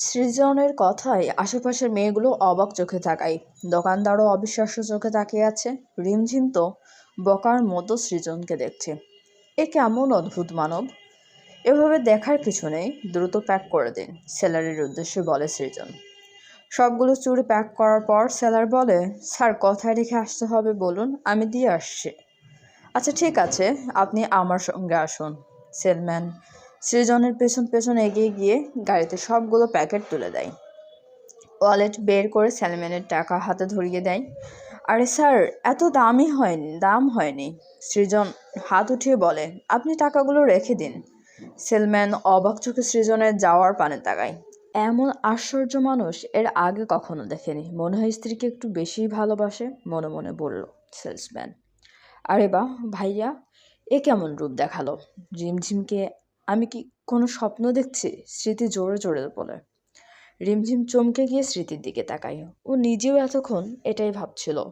সৃজনের কথায় আশেপাশের মেয়েগুলো অবাক চোখে তাকায়। দোকানদারও অবিশ্বাস্য চোখে তাকিয়ে আছে। রিমঝিম তো বকার মতো সৃজনকে দেখছে। এ কেমন অদ্ভুত মানব? এভাবে দেখার কিছু নেই, দ্রুত প্যাক করে দিন স্যালারির উদ্দেশ্যে বলে সৃজন। সবগুলো চুড়ি প্যাক করার পর স্যালার বলে, স্যার, কথায় রেখে আসতে হবে, বলুন, আমি দিয়ে আসছি। আচ্ছা ঠিক আছে, আপনি আমার সঙ্গে আসুন, সেলম্যান সৃজনের পেছন পেছন এগিয়ে গিয়ে গাড়িতে সবগুলো প্যাকেট তুলে দেয়। ওয়ালেট বের করে সেলম্যানের টাকা হাতে ধরিয়ে দেয়। আরে স্যার, এত দামই হয়নি, দাম হয়নি। সৃজন হাত উঠিয়ে বলে, আপনি টাকাগুলো রেখে দিন। সেলম্যান অবাক চোখে সৃজনের যাওয়ার পানে তাকায়। এমন আশ্চর্য মানুষ এর আগে কখনো দেখেনি। মনে হয় স্ত্রীকে একটু বেশিই ভালোবাসে, মনে মনে বলল সেলসম্যান আরে বাহ, ভাইয়া, এ কেমন রূপ দেখাল। ঝিমঝিমকে আমি কি কোনো স্বপ্ন দেখছি? স্মৃতি জোরে জোরে বলে। রিমঝিম চমকে গিয়ে স্মৃতির দিকে তাকায় ও নিজেও এতক্ষণ এটাই ভাবছিল।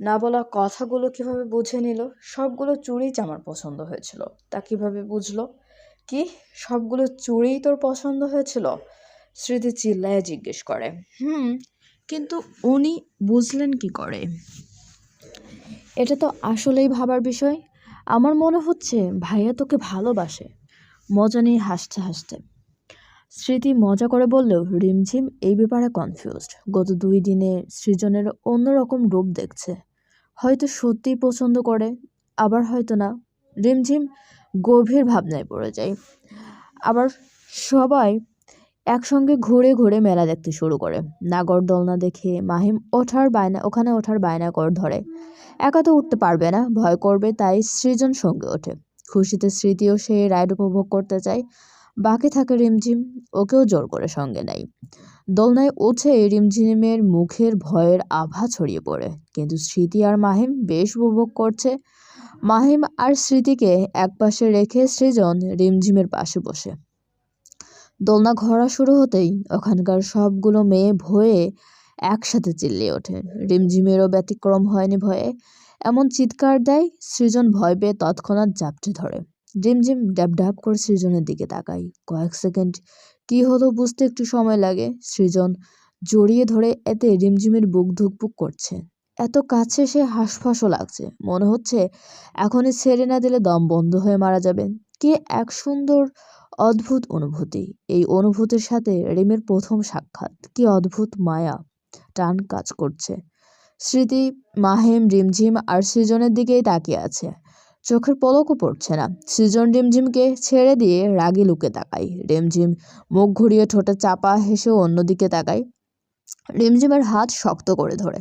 না বলা কথাগুলো কীভাবে বুঝে নিল? সবগুলো চুড়িই আমার পছন্দ হয়েছিল। তা কীভাবে বুঝলো? কি? সবগুলো চুড়িই তোর পছন্দ হয়েছিল? স্মৃতি চিল্লায় জিজ্ঞেস করে। হুম, কিন্তু উনি বুঝলেন কি করে? এটা তো আসলেই ভাবার বিষয়। আমার মনে হচ্ছে ভাইয়া তোকে ভালোবাসে। মজা নিয়ে হাসতে হাসতে স্মৃতি মজা করে বললেও রিমঝিম এই ব্যাপারে কনফিউজড গত দুই দিনে সৃজনের অন্যরকম রূপ দেখছে। হয়তো সত্যিই পছন্দ করে, আবার হয়তো না। রিমঝিম গভীর ভাবনায় পড়ে যায়। আবার সবাই একসঙ্গে ঘুরে ঘুরে মেলা দেখতে শুরু করে। নাগরদোলনা দেখে মাহিম ওঠার বায়না, ওখানে ওঠার বায়না কর ধরে। একা তো উঠতে পারবে না, ভয় করবে, তাই সৃজন সঙ্গে ওঠে। খুশিতে স্মৃতিও সে রাইড উপভোগ করতে চায়। বাকি থাকে রিমঝিম, ওকেও জোর করে সঙ্গে নেয়। দোলনায় উঠে রিমঝিমের মুখের ভয়ের আভা ছড়িয়ে পড়ে। কিন্তু স্মৃতি আর মাহিম বেশ উপভোগ করছে। মাহিম আর স্মৃতিকে একপাশে রেখে সৃজন রিমঝিমের পাশে বসে। দোলনা ঘোরা শুরু হতেই ওখানকার সবগুলো মেয়ে ভয়ে একসাথে চিল্লিয়ে ওঠে। রিমঝিমেরও ব্যতিক্রম হয়নি ভয়ে। এমন চিৎকার দেয়, সৃজন ভয় পেয়ে তৎক্ষণাৎ জাপটে ধরে। রিমঝিম ড্যাব ড্যাব করে সৃজনের দিকে তাকাই কয়েক সেকেন্ড, কি হলো বুঝতে একটু সময় লাগে। সৃজন জড়িয়ে ধরে এতে রিমঝিমের বুক ধুকপুক করছে। এত কাছে সে হাঁসফাঁসও লাগছে। মনে হচ্ছে এখনই ছেড়ে না দিলে দম বন্ধ হয়ে মারা যাবে। কে এক সুন্দর, অদ্ভুত অনুভূতি। এই অনুভূতির সাথে রিমের প্রথম সাক্ষাৎ। কি অদ্ভুত মায়া, টান কাজ করছে। স্মৃতি, মাহিম, রিমঝিম আর সৃজনের দিকেই তাকিয়ে আছে। চোখের পলকও পড়ছে না। সৃজন রিমঝিমকে ছেড়ে দিয়ে রাগি লুকে তাকাই রিমঝিম মুখ ঘুরিয়ে ঠোঁটে চাপা হেসে অন্যদিকে তাকাই রিমঝিমের হাত শক্ত করে ধরে।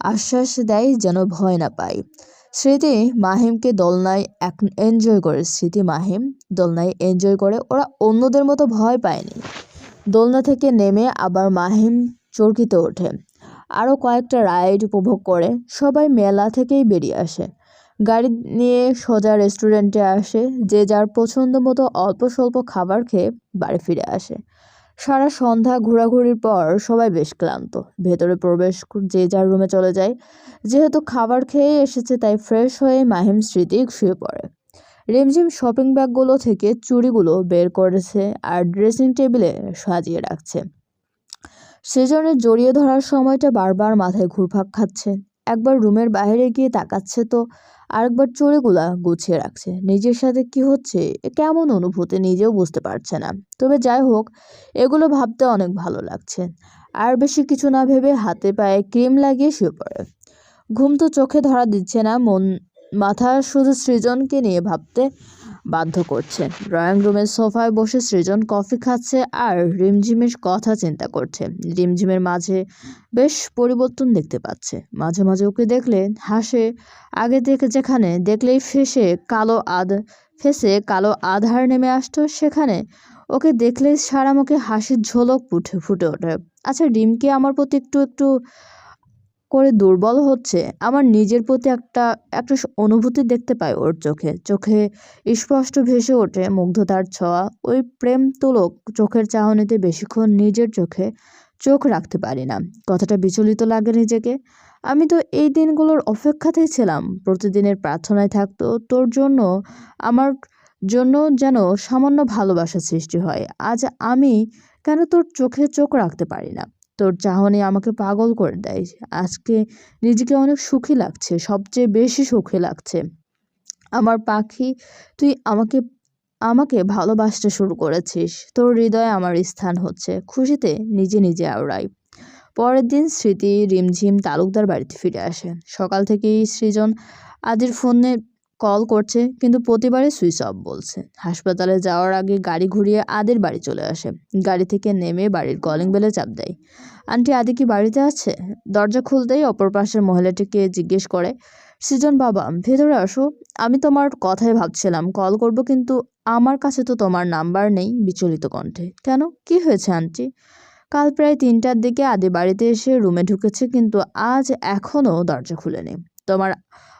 আশ্বাস দেয় যেন ভয় না পায়। স্মৃতি মাহিমকে দোলনায় এক এনজয় করে। স্মৃতি মাহিম দোলনায় এনজয় করে। ওরা অন্যদের মতো ভয় পায়নি। দোলনা থেকে নেমে আবার মাহিম চরকিতে ওঠে। আরও কয়েকটা রাইড উপভোগ করে। সবাই মেলা থেকেই বেরিয়ে আসে। গাড়ি নিয়ে সোজা রেস্টুরেন্টে আসে, যে যার পছন্দ মতো অল্প স্বল্প খাবার খেয়ে বাড়ি ফিরে আসে। সারা সন্ধ্যা ঘোরাঘুরির পর সবাই বেশ ক্লান্ত। ভেতরে প্রবেশ যে যার রুমে চলে যায়। যেহেতু খাবার খেয়ে এসেছে, তাই ফ্রেশ হয়ে মাহিম স্মৃতি শুয়ে পড়ে। রিমঝিম শপিং ব্যাগগুলো থেকে চুড়িগুলো বের করেছে আর ড্রেসিং টেবিলে সাজিয়ে রাখছে। সেজনের জড়িয়ে ধরার সময়টা বারবার মাথায় ঘুরপাক খাচ্ছে। একবার রুমের বাইরে গিয়ে তাকাচ্ছে তো, আরেকবার চুড়িগুলা গুছিয়ে রাখছে। নিজের সাথে কি হচ্ছে কেমন অনুভূতি নিজেও বুঝতে পারছে না। তবে যাই হোক, এগুলো ভাবতে অনেক ভালো লাগছে। আর বেশি কিছু না ভেবে হাতে পায়ে ক্রিম লাগিয়ে শুয়ে পড়ে। ঘুম তো চোখে ধরা দিচ্ছে না, মন, মাথা শুধু সৃজনকে নিয়ে ভাবতে বাধ্য করছে ড্রয়িং রুমের সোফায় বসে সৃজন কফি খাচ্ছে আর রিমঝিমের কথা চিন্তা করছে। রিমঝিমের মাঝে বেশ পরিবর্তন দেখতে পাচ্ছে। মাঝে মাঝে ওকে দেখলে হাসে। আগে দেখে যেখানে দেখলেই ফেসে কালো আদ ফেসে কালো আধার নেমে আসতো, সেখানে ওকে দেখলেই সারা মুখে হাসির ঝোলক ফুটে ফুটে ওঠে। আচ্ছা রিমকে আমার প্রতি একটু একটু করে দুর্বল হচ্ছে, আমার নিজের প্রতি একটা একটা অনুভূতি দেখতে পাই ওর চোখে। চোখে স্পষ্ট ভেসে ওঠে মুগ্ধতার ছোঁয়া। ওই প্রেম তুলক চোখের চাহনিতে বেশিক্ষণ নিজের চোখে চোখ রাখতে পারি না। কথাটা বিচলিত লাগে নিজেকে। আমি তো এই দিনগুলোর অপেক্ষাতেই ছিলাম। প্রতিদিনের প্রার্থনায় থাকতো তোর জন্য, আমার জন্য যেন সামান্য ভালোবাসা সৃষ্টি হয়। আজ আমি কেন তোর চোখে চোখ রাখতে পারি না? তোর চাহনি আমাকে পাগল করে দেয়। আজকে নিজেকে অনেক সুখী লাগছে, সবচেয়ে বেশি সুখী লাগছে। আমার পাখি, তুই আমাকে আমাকে ভালোবাসতে শুরু করেছিস। তোর হৃদয়ে আমার স্থান হচ্ছে। খুশিতে নিজে নিজে আওড়াই। পরের দিন স্মৃতি রিমঝিম তালুকদার বাড়িতে ফিরে আসে। সকাল থেকেই সৃজন আদির ফোনে কল করছে, কিন্তু প্রতিবারই সুইচ অফ বলছে। হাসপাতালে যাওয়ার আগে গাড়ি ঘুরিয়ে আদির বাড়ি চলে আসে। গাড়ি থেকে নেমে বাড়ির কলিং বেলে চাপ দেয়। আন্টি, আদি কি বাড়িতে আছে? দরজা খুলতেই অপর পাশের মহিলাটিকে জিজ্ঞেস করে, সৃজন বাবা, ভেতরে আসো। আমি তোমার কথাই ভাবছিলাম। কল করব, কিন্তু আমার কাছে তো তোমার নাম্বার নেই বিচলিত কণ্ঠে। কেন? কি হয়েছে, আন্টি? কাল প্রায় তিনটার দিকে আদি বাড়িতে এসে রুমে ঢুকেছে, কিন্তু আজ এখনও দরজা খুলেনি। তোমার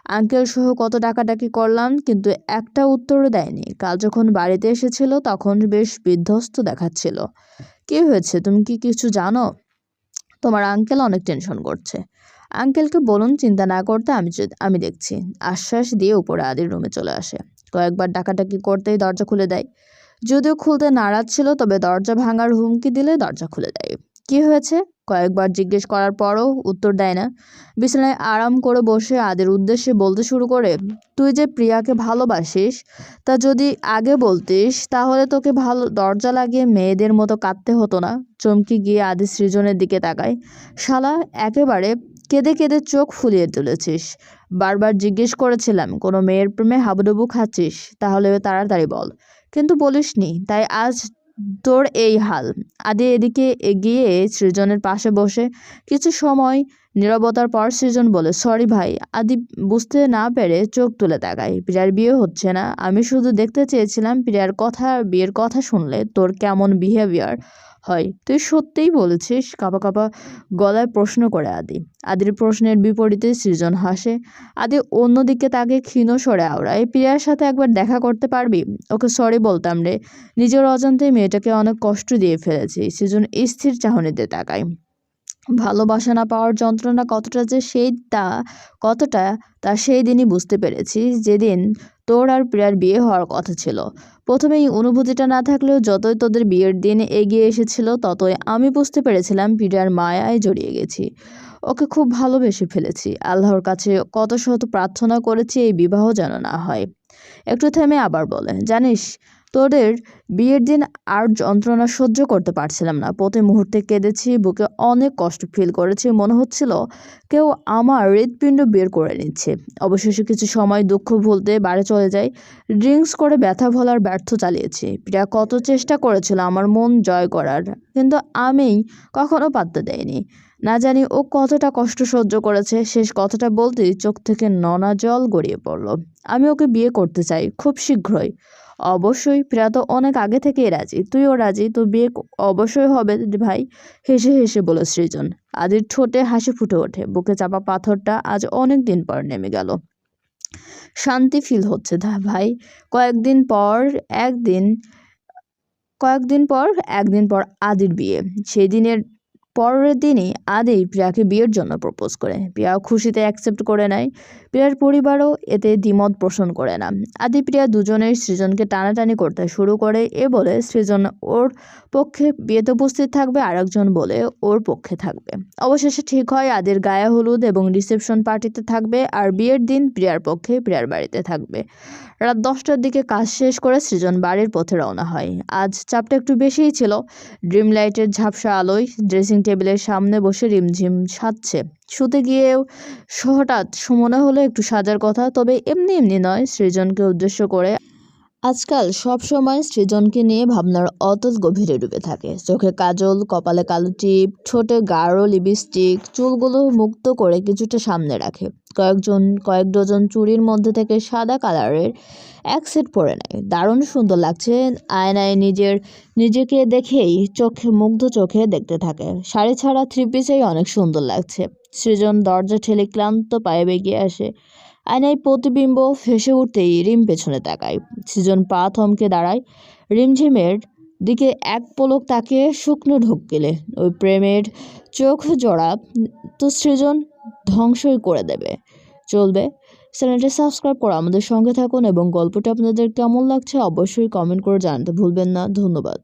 আঙ্কেল সহ কত ডাকাডাকি করলাম, কিন্তু একটা উত্তরও দেয়নি। কাল যখন বাড়িতে এসেছিল, তখন বেশ বিধ্বস্ত দেখাচ্ছিল। কি হয়েছে? তুমি কি কিছু জানো? তোমার আঙ্কেল অনেক টেনশন করছে। আঙ্কেলকে বলুন, চিন্তা না করতে আমি আমি দেখছি। আশ্বাস দিয়ে উপরে আদির রুমে চলে আসে। কয়েকবার ডাকাডাকি করতেই দরজা খুলে দেয়। যদিও খুলতে নারাজ ছিল, তবে দরজা ভাঙার হুমকি দিলে দরজা খুলে দেয়। কি হয়েছে? কয়েকবার জিজ্ঞেস করার পরও উত্তর দেয় না। বিছানায় আরাম করে বসে আদের উদ্দেশ্যে বলতে শুরু করে, তুই যে প্রিয়াকে ভালোবাসিস, তা যদি আগে বলতিস, তাহলে তোকে ভালো দরজা লাগিয়ে মেয়েদের মতো কাঁদতে হতো না। চমকি গিয়ে আদি সৃজনের দিকে তাকায়, শালা, একেবারে কেঁদে কেঁদে চোখ ফুলিয়ে তুলেছিস। বারবার জিজ্ঞেস করেছিলাম, কোনো মেয়ের প্রেমে হাবুডুবু খাচ্ছিস? তাহলে তাড়াতাড়ি বল। কিন্তু বলিসনি, তাই আজ তোর এই হাল। আদি এদিকে এগিয়ে সৃজনের পাশে বসে কিছু সময় নীরবতার পর সৃজন বলে, সরি ভাই, আদি বুঝতে না পেরে চোখ তুলে তাকায় প্রিয়ার বিয়ে হচ্ছে না। আমি শুধু দেখতে চেয়েছিলাম প্রিয়ার কথা, বিয়ের কথা শুনলে তোর কেমন বিহেভিয়ার হয়। তুই সত্যিই বলেছিস? কাপা কাপা গলায় প্রশ্ন করে আদি। আদির প্রশ্নের বিপরীতে সৃজন হাসে। আদি, অন্যদিকে তাকে ক্ষীণ সরে আওড়ায়। প্রিয়ার সাথে একবার দেখা করতে পারবি? ওকে সরি বলতাম রে। নিজের অজান্তেই মেয়েটাকে অনেক কষ্ট দিয়ে ফেলেছি। সৃজন স্থির চাহনিতে তাকায়। ভালোবাসা না পাওয়ার যন্ত্রণা কতটা যে সেই তা, কতটা তা সেই দিনই বুঝতে পেরেছি যেদিন তোর আর প্রিয়ার বিয়ে হওয়ার কথা ছিল। প্রথমে এই অনুভূতিটা না থাকলেও যতই তোদের বিয়ের দিন এগিয়ে এসেছিল, ততই আমি বুঝতে পেরেছিলাম প্রিয়ার মায়ায় জড়িয়ে গেছি। ওকে খুব ভালোবেসে ফেলেছি। আল্লাহর কাছে কত শত প্রার্থনা করেছি এই বিবাহ যেন না হয়। একটু থেমে আবার বলে, জানিস তোদের বিয়ের দিন আর যন্ত্রণা সহ্য করতে পারছিলাম না। প্রতি মুহূর্তে কেঁদেছি, বুকে অনেক কষ্ট ফিল করেছি। মনে হচ্ছিল কেউ আমার হৃৎপিণ্ড বের করে নিচ্ছে। অবশেষে কিছু সময় দুঃখ ভুলতে বাড়ি চলে যাই। ড্রিঙ্কস করে ব্যথা ভোলার ব্যর্থ চালিয়েছি। প্রিয়া কত চেষ্টা করেছিল আমার মন জয় করার, কিন্তু আমি কখনো পাত্তা দেয়নি না জানি ও কতটা কষ্ট সহ্য করেছে, শেষ কথাটা বলতেই চোখ থেকে ননা জল গড়িয়ে পড়ল। আমি ওকে বিয়ে করতে চাই, খুব শীঘ্রই। অবশ্যই প্রিয়া তো অনেক আগে থেকেই রাজি। তুইও রাজি, তো বিয়ে অবশ্যই হবে ভাই, হেসে হেসে বলে সৃজন। আদির ঠোঁটে হাসি ফুটে ওঠে, বুকে চাপা পাথরটা আজ অনেক দিন পর নেমে গেল। শান্তি ফিল হচ্ছে ভাই, কয়েকদিন পর একদিন, কয়েকদিন পর একদিন পর আদির বিয়ে। সেই দিনের পরের দিনই আদি প্রিয়াকে বিয়ের জন্য প্রপোজ করে। প্রিয়াও খুশিতে অ্যাকসেপ্ট করে নেয়। প্রিয়ার পরিবারও এতে দ্বিমত পোষণ করে না। আদি প্রিয়া দুজনের সৃজনকে টানাটানি করতে শুরু করে এ বলে সৃজন ওর পক্ষে বিয়েতে উপস্থিত থাকবে, আরেকজন বলে ওর পক্ষে থাকবে। অবশেষে ঠিক হয় আদির গায়ে হলুদ এবং রিসেপশন পার্টিতে থাকবে আর বিয়ের দিন প্রিয়ার পক্ষে প্রিয়ার বাড়িতে থাকবে। রাত দশটার দিকে কাজ শেষ করে সৃজন বাড়ির পথে রওনা হয়। আজ চাপটা একটু বেশিই ছিল। ড্রিম লাইটের ঝাপসা আলোয় ড্রেসিং টেবিলের সামনে বসে রিমঝিম সাজছে। শুতে গিয়েও হঠাৎ সুমনা হলো একটু সাজার কথা, তবে এমনি এমনি নয়, সৃজনকে উদ্দেশ্য করে আজকাল সব সময় সৃজনকে নিয়ে ভাবনার অতল গভীরে ডুবে থাকে। চোখে কাজল, কপালে কালো টিপ, ঠোঁটে গাঢ় লিপস্টিক, চুলগুলো মুক্ত করে কিছুটা সামনে রাখে। কয়েকজন, কয়েক ডজন চুড়ির মধ্যে থেকে সাদা কালারের এক সেট পরে নেয়। দারুণ সুন্দর লাগছে। আয়নায় নিজের, নিজেকে দেখেই চোখে, মুগ্ধ চোখে দেখতে থাকে। শাড়ি ছাড়া থ্রি পিসেই অনেক সুন্দর লাগছে। সৃজন দরজা ঠেলে ক্লান্ত পায়ে বেগিয়ে আসে। আয়নায় প্রতিবিম্ব ভেসে উঠতেই রিম পেছনে তাকায়। সৃজন পা থমকে দাঁড়ায়। রিমঝিমের দিকে এক পলক তাকিয়ে শুকনো ঢোক গেলে। ওই প্রেমের চোখ জোড়া। তো সৃজন ধ্বংসই করে দেবে। চলবে। চ্যানেলটি সাবস্ক্রাইব করে আমাদের সঙ্গে থাকুন এবং গল্পটা আপনাদের কেমন লাগছে অবশ্যই কমেন্ট করে জানাতে ভুলবেন না। ধন্যবাদ।